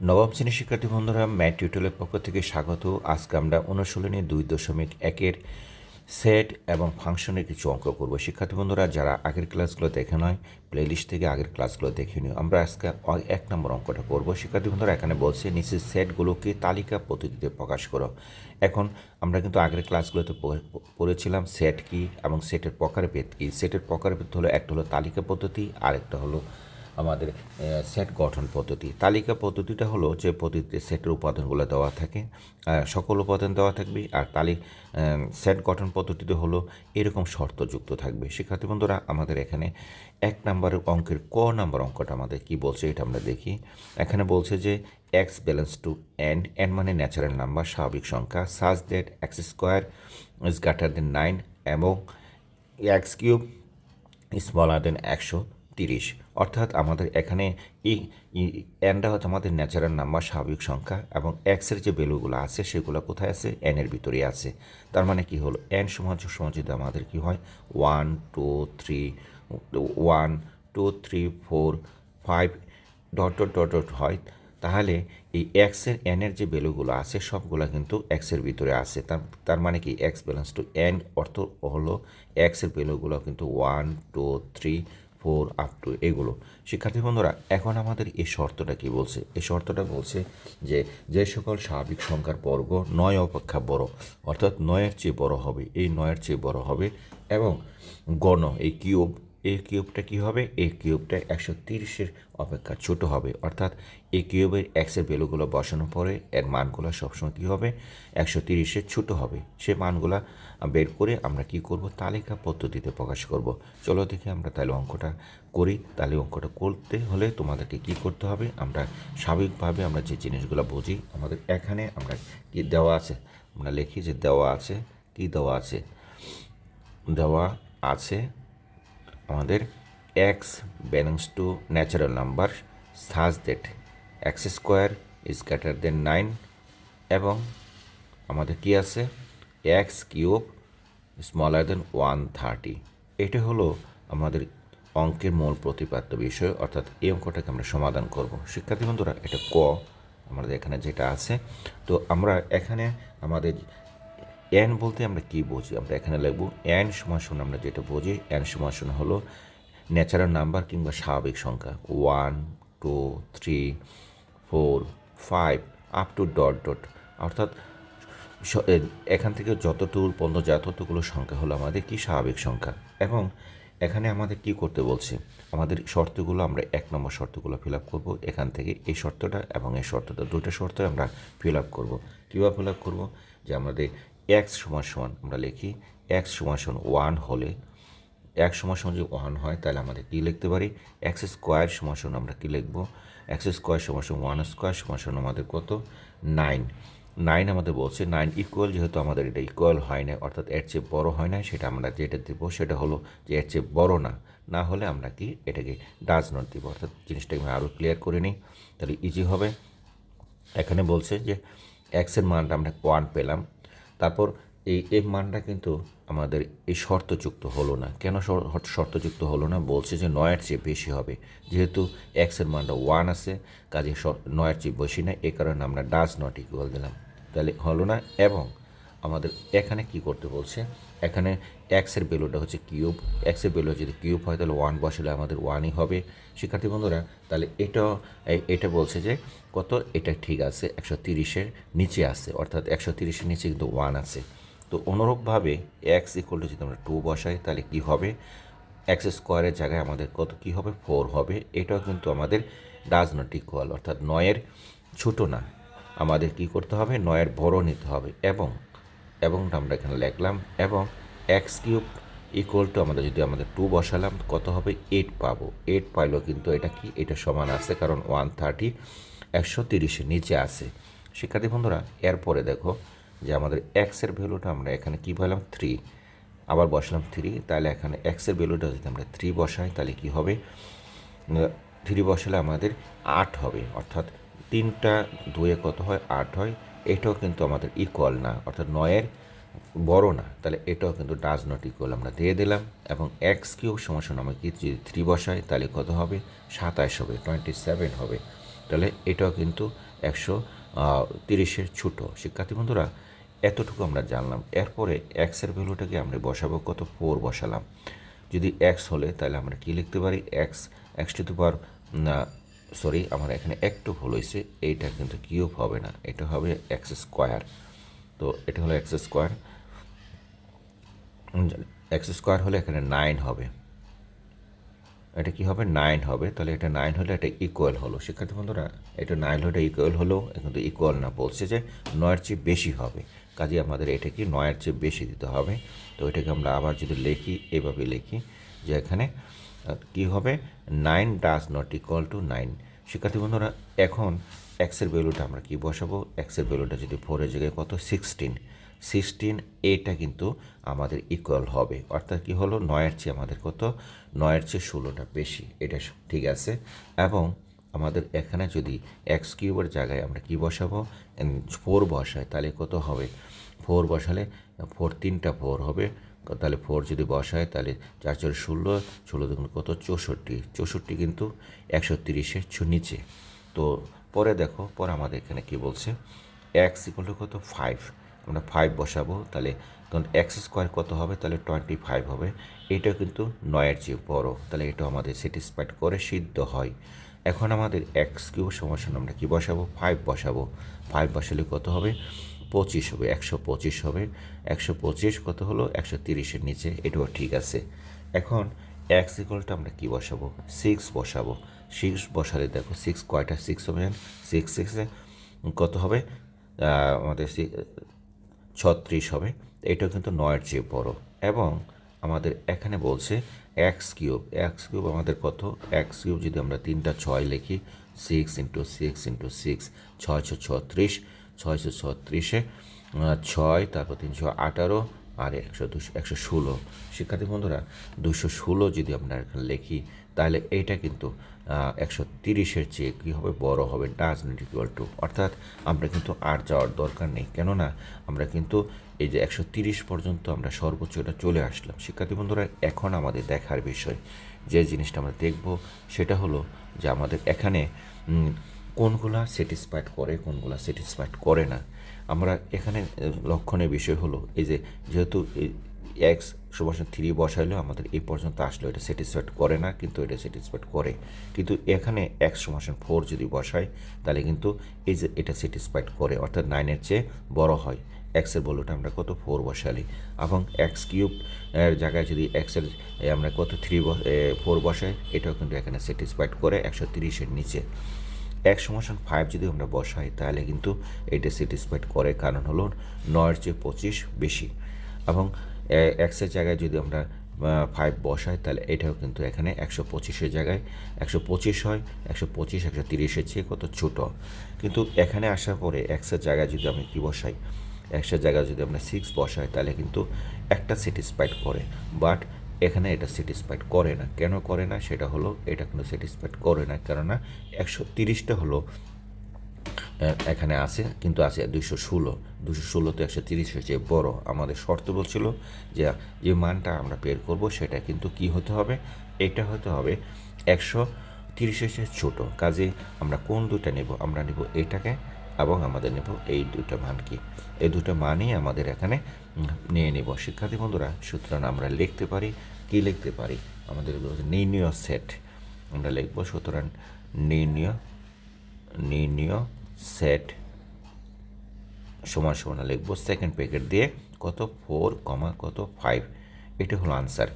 নবম শ্রেণির শিক্ষার্থী বন্ধুরা, ম্যাট টিউটোরিয়ালের পক্ষ থেকে স্বাগত। আজকে আমরা অনুশীলনী দুই দশমিক একের সেট এবং ফাংশনের কিছু অঙ্ক করব। শিক্ষার্থী বন্ধুরা, যারা আগের ক্লাসগুলো দেখে নয় প্লেলিস্ট থেকে আগের ক্লাসগুলো দেখে নিও। আমরা আজকে এক নম্বর অঙ্কটা করব। শিক্ষার্থী বন্ধুরা, এখানে বলছে, নিচের সেটগুলোকে তালিকা পদ্ধতিতে প্রকাশ করো। এখন আমরা কিন্তু আগের ক্লাসগুলোতে পড়েছিলাম সেট কি এবং সেটের প্রকারভেদ কি। সেটের প্রকারভেদ হলো, একটা হলো তালিকা পদ্ধতি আর একটা হলো আমাদের সেট গঠন পদ্ধতি। তালিকা পদ্ধতিটা হলো যে পদ্ধতিতে সেটের উপাদানগুলো দেওয়া থাকে সকল উপাদান দেওয়া থাকবে, আর তালি সেট গঠন পদ্ধতিতে হলো এরকম শর্তযুক্ত থাকবে। শিক্ষার্থী বন্ধুরা, আমাদের এখানে এক নম্বরের অঙ্কের ক নাম্বার অঙ্কটা আমাদের কি বলছে এটা আমরা দেখি। এখানে বলছে যে x belongs to and N মানে ন্যাচারাল নাম্বার স্বাভাবিক সংখ্যা such that x square is greater than nine এবং এক্স কিউব স্মলার দেন একশো। তিরিশ। অর্থাৎ আমাদের এখানে এই এনটা হচ্ছে আমাদের ন্যাচারাল নাম্বার স্বাভাবিক সংখ্যা এবং এক্সের যে ভ্যালুগুলো আছে সেগুলো কোথায় আছে? এনের ভিতরে আছে। তার মানে কি হলো? এন সমান সমান যদি আমাদের কি হয়? One two three one two three four five dot dot dot dot হয়। তাহলে এই এক্সের এনের যে ভ্যালুগুলো আছে সবগুলো কিন্তু এক্সের ভিতরে আছে। তার তার মানে কি? এক্স ব্যালেন্স টু এন অর্থ হলো এক্সের ভ্যালুগুলো কিন্তু one two three four up to এগুলো। শিক্ষার্থী বন্ধুরা, এখন আমাদের এই শর্তটা কি বলছে? এই শর্তটা বলছে যে যে সকল স্বাভাবিক সংখ্যার বর্গ নয় অপেক্ষা বড়, অর্থাৎ নয়ের চেয়ে বড় হবে, এই নয়ের চেয়ে বড় হবে এবং গণ, এই কিউব এই কিউবটা কী হবে? এই কিউবটা একশো তিরিশের অপেক্ষা ছোট হবে। অর্থাৎ এই কিউবের এক্সের ভ্যালুগুলো বসানোর পরে এর মানগুলো সবসময় কী হবে? একশো তিরিশের ছোট হবে। সে মানগুলা বের করে আমরা কি করব? তালিকা পদ্ধতিতে প্রকাশ করব। চলো দেখি আমরা তাহলে অঙ্কটা করি। তাহলে অঙ্কটা করতে হলে তোমাদেরকে কি করতে হবে? আমরা স্বাভাবিকভাবে আমরা যে জিনিসগুলো বুঝি, আমাদের এখানে আমরা কি দেওয়া আছে? আমরা লিখি যে দেওয়া আছে, কি দেওয়া আছে? দেওয়া আছে আমাদের x belongs to natural number such that x square is greater than nine এবং আমাদের কি আছে? X cube smaller than one thirty এটা হলো আমাদের অঙ্কের মূল প্রতিপাদ্য বিষয়, অর্থাৎ এই অঙ্কটাকে আমরা সমাধান করব। শিক্ষার্থী বন্ধুরা, এটা ক। আমাদের এখানে যেটা আছে, তো আমরা এখানে আমাদের এন বলতে আমরা কি বুঝি? আমরা এখানে লিখব এন সমান সমান আমরা যেটা বুঝি, এন সমান সমান হলো ন্যাচারাল নাম্বার কিংবা স্বাভাবিক সংখ্যা। One two three four five up to dot dot অর্থাৎ এখান থেকে যতটুকু পর্যন্ত যতটুকুলো সংখ্যা হলো আমাদের কি স্বাভাবিক সংখ্যা। এবং এখানে আমাদের কি করতে বলছে? আমাদের শর্তগুলো আমরা এক নম্বর শর্তগুলো ফিল আপ করব এখান থেকে। এই শর্তটা এবং এই শর্তটা দুটো শর্ত আমরা ফিল আপ করব। কীভাবে ফিল আপ করব? যে আমাদের এক্স সমান সমান আমরা লিখি এক্স সমান সমান ওয়ান হলে এক সমান সমান যদি ওয়ান হয় তাহলে আমাদের কী লিখতে পারি? এক্স স্কোয়ার সমান সমান আমরা কী লিখব? এক্স স্কোয়ার সমান সমান ওয়ান স্কোয়ার সমান সমান আমাদের কত? নাইন নাইন আমাদের বলছে নাইন ইকুয়াল যেহেতু আমাদের এটা ইকুয়াল হয় না অর্থাৎ এর চেয়ে বড় হয় না সেটা আমরা যেটা দেবো সেটা হলো যে এর চেয়ে বড় না। না হলে আমরা কি? এটাকে ডাজ নট দিব। অর্থাৎ জিনিসটাকে আমি আরও ক্লিয়ার করে নিই, তাহলে ইজি হবে। এখানে বলছে যে এক্সের মানটা আমরা ওয়ান পেলাম তারপর এই এফ মানটা কিন্তু আমাদের এই শর্তযুক্ত হলো না। কেন শর্তযুক্ত হলো না? বলছে যে নয়ের চেয়ে বেশি হবে। যেহেতু এক্সের মানটা ওয়ান আছে, কাজে নয়ের চেয়ে বেশি না, এ কারণে আমরা ডাজ নট ইকুয়াল দিলাম। তাহলে হলো না, এবং আমাদের এখানে কি করতে বলছে? এখানে এক্সের ভ্যালুটা হচ্ছে কিউব এক্সের ভ্যালু যদি কিউব হয়, তাহলে ওয়ান বসালে আমাদের ওয়ানই হবে। শিক্ষার্থী বন্ধুরা, তাহলে এই- এটা বলছে যে কত? এটা ঠিক আছে, একশো তিরিশের নিচে আছে অর্থাৎ একশো তিরিশের নিচে কিন্তু ওয়ান আছে। তো অনুরূপভাবে এক্স ইকুয়াল টু যদি আমরা টু বসাই, তাহলে কি হবে? এক্স স্কোয়ারের জায়গায় আমাদের কত কি হবে? ফোর হবে। এটাও কিন্তু আমাদের ডাজ নট ইকুয়াল অর্থাৎ নয়ের ছোটো না। আমাদের কি করতে হবে? নয়ের বড় নিতে হবে। এবং এবং আমরা এখানে লিখলাম, এবং এক্স কিউব ইকুয়াল টু আমাদের যদি আমাদের টু বসালাম, কত হবে? এইট পাবো। এইট পাইলেও কিন্তু এটা কি? এটা সমান আছে, কারণ ওয়ান থার্টি একশো তিরিশের নিচে আছে। শিক্ষার্থী বন্ধুরা, এরপরে দেখো যে আমাদের এক্সের ভ্যালুটা আমরা এখানে কী পেলাম? থ্রি আবার বসালাম থ্রি তাহলে এখানে এক্সের ভ্যালুটা যদি আমরা থ্রি বসাই, তাহলে কি হবে? থ্রি বসালে আমাদের আট হবে। অর্থাৎ তিনটা দুয়ে কত হয়? আট হয়। এটাও কিন্তু আমাদের ইকুয়াল না, অর্থাৎ নয়ের বড় না। তাহলে এটাও কিন্তু ডাজ নট ইকুয়াল আমরা দিয়ে দিলাম এবং এক্স কিউ সমস্যা আমরা কি যদি থ্রি বসাই তাহলে কত হবে? সাতাশ হবে টোয়েন্টি সেভেন হবে। তাহলে এটাও কিন্তু একশো তিরিশের ছোটো। শিক্ষার্থী বন্ধুরা, এতটুকু আমরা জানলাম। এরপরে এক্সের ভ্যালুটাকে আমরা বসাবো, কত? ফোর বসালাম। যদি এক্স হলে তাহলে আমরা কি লিখতে পারি? X x to the power sorry, আমার এখানে একটু ভুল হয়েছে, এইটা কিন্তু কিউব হবে না, এটা হবে এক্স স্কোয়ার। তো এটা হলো এক্স স্কোয়ার। এক্স স্কোয়ার হলে এখানে নাইন হবে। এটা কি হবে? নাইন হবে। তাহলে এটা নাইন হলে এটা ইকুয়াল হলো। শিক্ষার্থী বন্ধুরা, এটা নাইন হলে ইকুয়াল হলো কিন্তু ইকুয়াল না, বলছে যে নয়ের চেয়ে বেশি হবে। কাজে আমাদের এটা কি নয়ের চেয়ে বেশি দিতে হবে। তো এটাকে আমরা আবার যদি লিখি, এভাবে লিখি যে এখানে কি হবে? Nine does not equal to nine শিক্ষার্থী বন্ধুরা, এখন এক্সের ভ্যালুটা আমরা কি বসাবো? এক্সের ভ্যালুটা যদি ফোরের জায়গায় কত? সিক্সটিন সিক্সটিন এটা কিন্তু আমাদের ইকুয়াল হবে। অর্থাৎ কি হলো? নয়ের চেয়ে আমাদের কত? নয়ের চেয়ে ষোলোটা বেশি। এটা ঠিক আছে? এবং আমাদের এখানে যদি এক্স কিউবের জায়গায় আমরা কি বসাবো? ফোর বসাই, তাহলে কত হবে? ফোর বসালে ফোর তিনটা ফোর হবে। তাহলে ফোর যদি বসায়, তাহলে চার চার ষোলো ষোলো দেখুন কত? চৌষট্টি। চৌষট্টি কিন্তু একশো তিরিশের নিচে। তো পরে দেখো, পরে আমাদের এখানে কি বলছে? এক্স ইকুয়াল টু কত? ফাইভ আমরা ফাইভ বসাবো, তাহলে তখন এক্স স্কোয়ার কত হবে? তাহলে টোয়েন্টি ফাইভ হবে। এইটাও কিন্তু নয়ের চেয়ে বড়। তাহলে এটা আমাদের স্যাটিসফাইড করে সিদ্ধ হয়। এখন আমাদের এক্স কিউ সমস্যা আমরা কী বসাবো? ফাইভ বসাবো। ফাইভ বসালে কত হবে? পঁচিশ হবে, একশো পঁচিশ হবে। একশো পঁচিশ কত হলো? একশো তিরিশের নিচে, এটাও ঠিক আছে। এখন এক্স ইকুয়ালটা আমরা কী বসাবো? সিক্স বসাবো। সিক্স বসালে দেখো সিক্স কয়টা? সিক্স হবে সিক্স সিক্সে কত হবে? আমাদের ছত্রিশ হবে। এটাও কিন্তু নয়ের চেয়ে বড়। এবং আমাদের এখানে বলছে এক্স কিউব এক্স কিউব আমাদের কত? এক্স কিউব যদি আমরা তিনটা ছয় লিখি six into six into six ছয়শো ছত্রিশ ছয়শো ছত্রিশে ছয়, তারপর তিনশো আঠারো, আর একশো দুশো একশো ষোলো। শিক্ষার্থী বন্ধুরা, দুশো ষোলো যদি আমরা এখানে লিখি, তাহলে এইটা কিন্তু একশো তিরিশের চেয়ে কী হবে? বড় হবে ডাজ নট ইকুয়াল টু অর্থাৎ আমরা কিন্তু আর যাওয়ার দরকার নেই। কেননা আমরা কিন্তু এই যে একশো তিরিশ পর্যন্ত আমরা সর্বোচ্চ এটা চলে আসলাম। শিক্ষার্থী বন্ধুরা, এখন আমাদের দেখার বিষয়, যে জিনিসটা আমরা দেখব, সেটা হলো যে আমাদের এখানে কোনগুলা স্যাটিসফাইড করে, কোনগুলা স্যাটিসফাইড করে না। আমরা এখানে লক্ষণের বিষয় হলো, এই যে যেহেতু এক্স সমান থ্রি বসাইলেও আমাদের এই পর্যন্ত আসলো, এটা স্যাটিসফাইড করে না, কিন্তু এটা স্যাটিসফাইড করে। কিন্তু এখানে এক্স সমান ফোর যদি বসাই, তাহলে কিন্তু এই যে এটা স্যাটিসফাইড করে, অর্থাৎ নাইনের চেয়ে বড় হয়। এক্সের বলটা আমরা কত? ফোর বসালি। এবং এক্স কিউব এর জায়গায় যদি এক্সের আমরা কত? থ্রি ফোর বসাই, এটাও কিন্তু এখানে স্যাটিসফাইড করে, একশো তিরিশের নিচে। এক সমাসান ফাইভ যদি আমরা বসাই, তাহলে কিন্তু এটা স্যাটিসফাইড করে কারণ হলো নয়ের চেয়ে পঁচিশ বেশি। এবং এক্সের জায়গায় যদি আমরা ফাইভ বসাই, তাহলে এটাও কিন্তু এখানে একশো পঁচিশের জায়গায়। একশো পঁচিশ হয়, একশো পঁচিশ, একশো তিরিশের চেয়ে কত ছোটো। কিন্তু এখানে আসার পরে এক্সের জায়গায় যদি আমি কী বসাই এক্সের জায়গায় যদি আমরা সিক্স বসাই, তাহলে কিন্তু একটা স্যাটিসফাইড করে। বাট এখানে এটা স্যাটিসফাইড করে না। কেন করে না? সেটা হলো, এটা কিন্তু স্যাটিসফাইড করে না। কেননা, একশো তিরিশটা হলো এখানে আছে, কিন্তু আছে দুশো ষোলো। দুশো ষোলো তো একশো তিরিশের চেয়ে বড়। আমাদের শর্ত বলছিল যে যে মানটা আমরা বের করব, সেটা কিন্তু কি হতে হবে? এটা হতে হবে একশো তিরিশের চেয়ে ছোটো। কাজে আমরা কোন দুটা নেব? আমরা নেব এইটাকে এবং আমাদের নেব এই দুটো মান কি এই দুটো মানই আমাদের এখানে নিয়ে নেব। শিক্ষার্থী বন্ধুরা, সুতরাং আমরা লিখতে পারি, কি লিখতে পারি? আমাদের নির্ণয় সেট। আমরা লিখব, সুতরাং নির্ণয় নির্ণয় সেট সমান সমান লিখব। সেকেন্ড প্যাকেট দিয়ে কত? ফোর কমা কত? ফাইভ। এটা হলো আনসার।